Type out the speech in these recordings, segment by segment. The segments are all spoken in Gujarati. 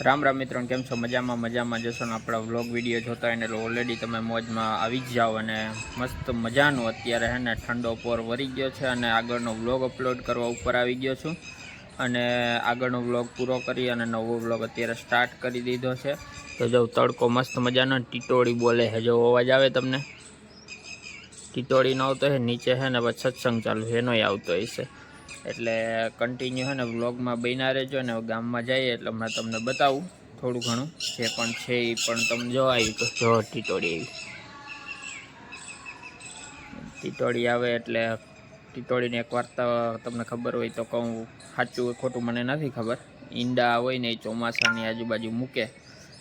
રામ રામ મિત્રો કેમ છો? મજામાં મજામાં જશો ને આપણા વ્લોગ વીડિયો જોતા હોય ને એટલે ઓલરેડી તમે મોજમાં આવી જ જાઓ અને મસ્ત મજાનું અત્યારે હે ને ઠંડો પોર વરી ગયો છે અને આગળનો વ્લોગ અપલોડ કરવા ઉપર આવી ગયો છું. અને આગળનો વ્લોગ પૂરો કરી અને નવો વ્લોગ અત્યારે સ્ટાર્ટ કરી દીધો છે. તો જો તડકો મસ્ત મજાનો ટીટોળી બોલે છે. જો અવાજ આવે તમને? ટીટોળી ન આવતો છે નીચે છે ને સત્સંગ ચાલુ છે, એનોય આવતો હશે. એટલે કન્ટિન્યુ છે ને વ્લોગમાં બન્યા રહેજો ને ગામમાં જઈએ એટલે હમણાં તમને બતાવું થોડું ઘણું જે પણ છે એ પણ તમે જો આવી તો જો ટીટોળી આવી ટીટોળી આવે એટલે ટીટોળીને એક વાર્તા તમને ખબર હોય તો કહું. સાચું ખોટું મને નથી ખબર. ઈંડા હોય ને એ ચોમાસાની આજુબાજુ મૂકે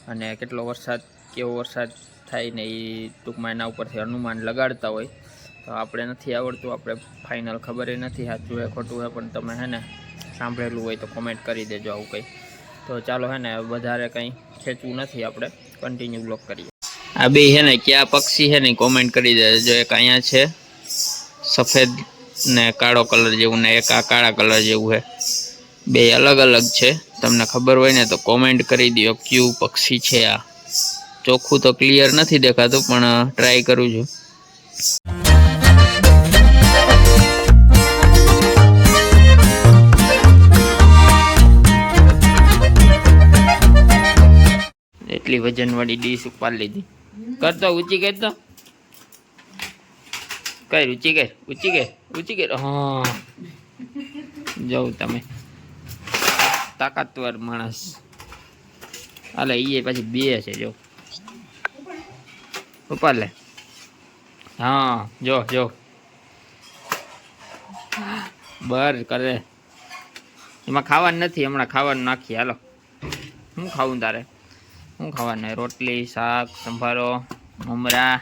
અને કેટલો વરસાદ, કેવો વરસાદ થાય ને એ ટૂંકમાં એના ઉપરથી અનુમાન લગાડતા હોય. તો આપણે નથી આવડતું, આપણે ફાઇનલ ખબર એ નથી, સાચું હે ખોટું હે પણ તમે હે ને સાંભળેલું હોય તો કોમેન્ટ કરી દેજો આવું કંઈ. તો ચાલો હે ને વધારે કંઈ ખેંચવું નથી આપણે કન્ટિન્યુ બ્લોક કરીએ. આ બે હે ને, કયા પક્ષી છે ને કોમેન્ટ કરી દેજો એક અહીંયા છે, સફેદ ને કાળો કલર જેવું ને એક આ કાળા કલર જેવું છે બે અલગ અલગ છે, તમને ખબર હોય ને તો કોમેન્ટ કરી દો કયું પક્ષી છે આ. ચોખ્ખું તો ક્લિયર નથી દેખાતું, પણ ટ્રાય કરું છું. એટલી વજનવાળી ડીશ ઉપાડ લીધી. કરતો ઊંચી કરતો કઈ ઊંચી કર ઊંચી કર ઊંચી કર. હા. જવું તમે. તાકાતવર માણસ. હાલે એ પછી બે છે, જો. ઉપર લે. હા, જો જો. બર કરે. એમાં ખાવાનું નથી, હમણાં ખાવાનું નાખીએ. હાલો. હું ખાવું તારે? શું ખાવાનું? રોટલી શાક સંભારો મમરા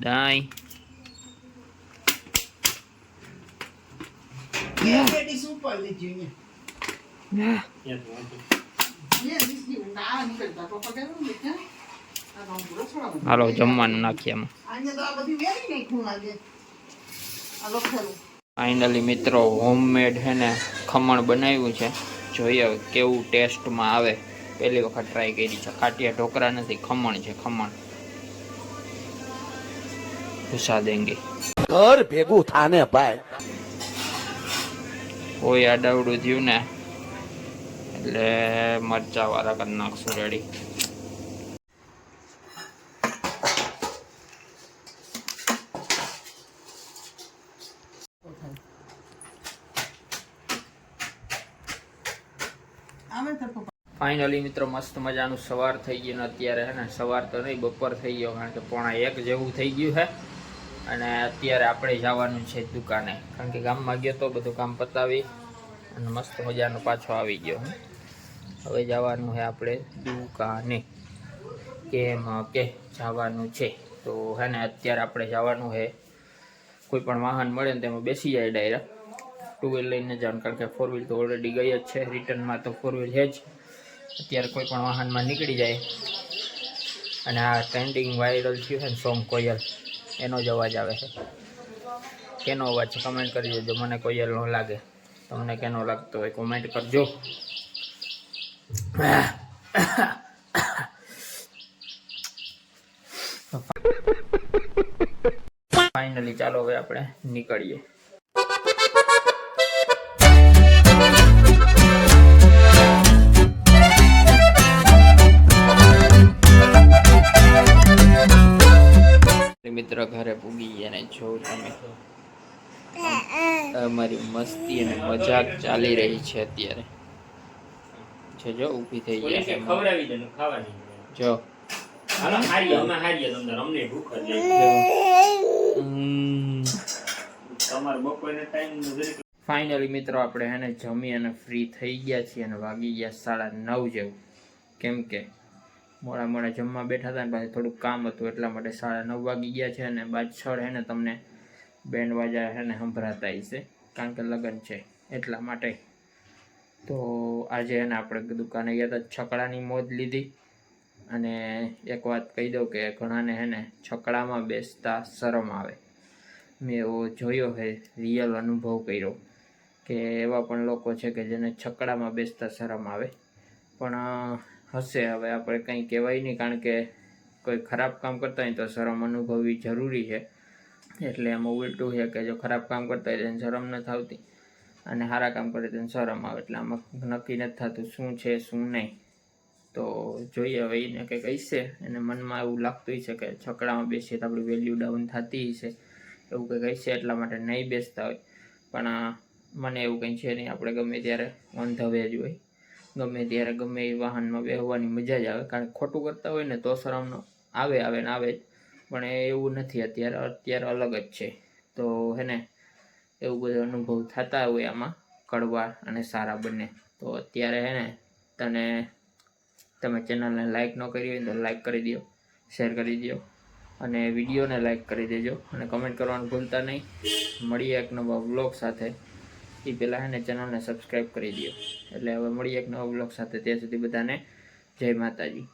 દહીં. હાલો જમવાનું નાખીએ ફાઇનલી મિત્રો હોમમેડ હે ને ખમણ બનાવ્યું છે. જોઈએ કેવું ટેસ્ટમાં આવે. પહેલી વખત ટ્રાય કરી છે. કાટિયા ઢોકરા નથી ખમણ છે ખમણ. ઘુસા દેંગે. ઘર ભેગું થાને ભાઈ. કોઈ આડાવડું થયું ને એટલે મરચા વાળા કરી નાખશું રેડી ફાઇનલી મિત્રો, મસ્ત મજાનું સવાર થઈ ગયું અત્યારે હે ને, સવાર તો નહીં, બપોર થઈ ગયો, કારણ કે પોણા એક જેવું થઈ ગયું છે અને અત્યારે આપણે જવાનું છે દુકાને, કારણ કે ગામમાં ગયો તો બધું કામ પતાવી અને મસ્ત મજાનો પાછો આવી ગયો હું. હવે જવાનું છે આપણે દુકાને. કેમ કે જવાનું છે. તો હે ને, અત્યારે આપણે જવાનું છે કોઈ પણ વાહન મળે ને તેમાં બેસી જાય ડાયરેક્ટ ટુ વ્હીલ લઈને જવાનું, કારણ કે ફોર વ્હીલ તો ઓલરેડી ગઈ જ છે રિટર્નમાં તો ફોર વ્હીલ છે જ. અત્યારે કોઈ પણ વાહનમાં નીકળી જાય. અને આ ટ્રેન્ડિંગ વાયરલ થયું છે ને સોંગ કોયલ, એનો જ અવાજ આવે છે. કેનો અવાજ છે? કમેન્ટ કરી દેજો, મને કોયલ ન લાગે. તમને કેનો લાગતો હોય કોમેન્ટ કરજો. ફાઇનલી ચાલો હવે આપણે નીકળીએ. અમારી મસ્તી અને મજાક ચાલી રહી છે અત્યારે. છે જો ઊભી થઈ ગયા છે. ખવડાવી દેનું ખાવાની જો. હાલો હારીએ અમે હારીએ તમને અમને ભૂખ જ તમાર હમ. ટાઈમ જરીક ફાઇનલી મિત્રો આપણે હેને જમી અને ફ્રી થઈ ગયા છીએ અને વાગી ગયા સાડા નવ જેવું. કેમ કે મોડા મોડા જમવા બેઠા હતા ને પાછું થોડુંક કામ હતું એટલા માટે સાડા નવ વાગી ગયા છે અને બાદશાળ હે ને તમને બેન્ડ વાજા હે સંભળાતા હશે કારણ કે લગ્ન છે એટલા માટે. તો આજે એને આપણે દુકાને ગયા હતા છકડાની મોજ લીધી. અને એક વાત કહી દઉં કે ઘણાને હે ને છકડામાં બેસતા શરમ આવે. મેં એવો જોયો છે રિયલ અનુભવ કર્યો કે એવા પણ લોકો છે કે જેને છકડામાં બેસતા શરમ આવે. પણ હશે હવે આપણે કંઈ કહેવાય નહીં કારણ કે કોઈ ખરાબ કામ કરતા હોય તો શરમ અનુભવવી જરૂરી છે. એટલે એમાં ઉલટું છે કે જો ખરાબ કામ કરતા હોય તેને શરમ નથી આવતી. અને સારા કામ કરે તેને શરમ આવે. એટલે આમાં નક્કી નથી થતું શું છે, શું નહીં. તો જોઈએ હવે એને કંઈક હશે. એને મનમાં એવું લાગતું છે કે છકડામાં બેસીએ તો આપણી વેલ્યુ ડાઉન થતી હશે. એવું કંઈક હશે એટલા માટે નહીં બેસતા હોય. પણ મને એવું કંઈ છે નહીં. આપણે ગમે ત્યારે ઓન ધ વે જ હોય, ગમે ત્યારે ગમે એ વાહનમાં બેહવાની મજા જ આવે. કારણ કે ખોટું કરતા હોય ને તો શરમનો આવે આવે ને આવે જ. પણ એવું નથી. અત્યારે અત્યારે અલગ જ છે. તો હે ને એવું બધો અનુભવ થતા હોય આમાં, કડવા અને સારા બંને. તો અત્યારે હે ને તને, તમે ચેનલને લાઇક ન કરી હોય તો લાઇક કરી દો શેર કરી દો અને વિડીયોને લાઇક કરી દેજો, અને કમેન્ટ કરવાનું ભૂલતા નહીં. મળીએ એક નવા વ્લોગ સાથે. એ પહેલાં હે ને ચેનલને સબસ્ક્રાઈબ કરી દો એટલે હવે મળીએ એક નવા બ્લોગ સાથે, ત્યાં સુધી બધાને જય માતાજી.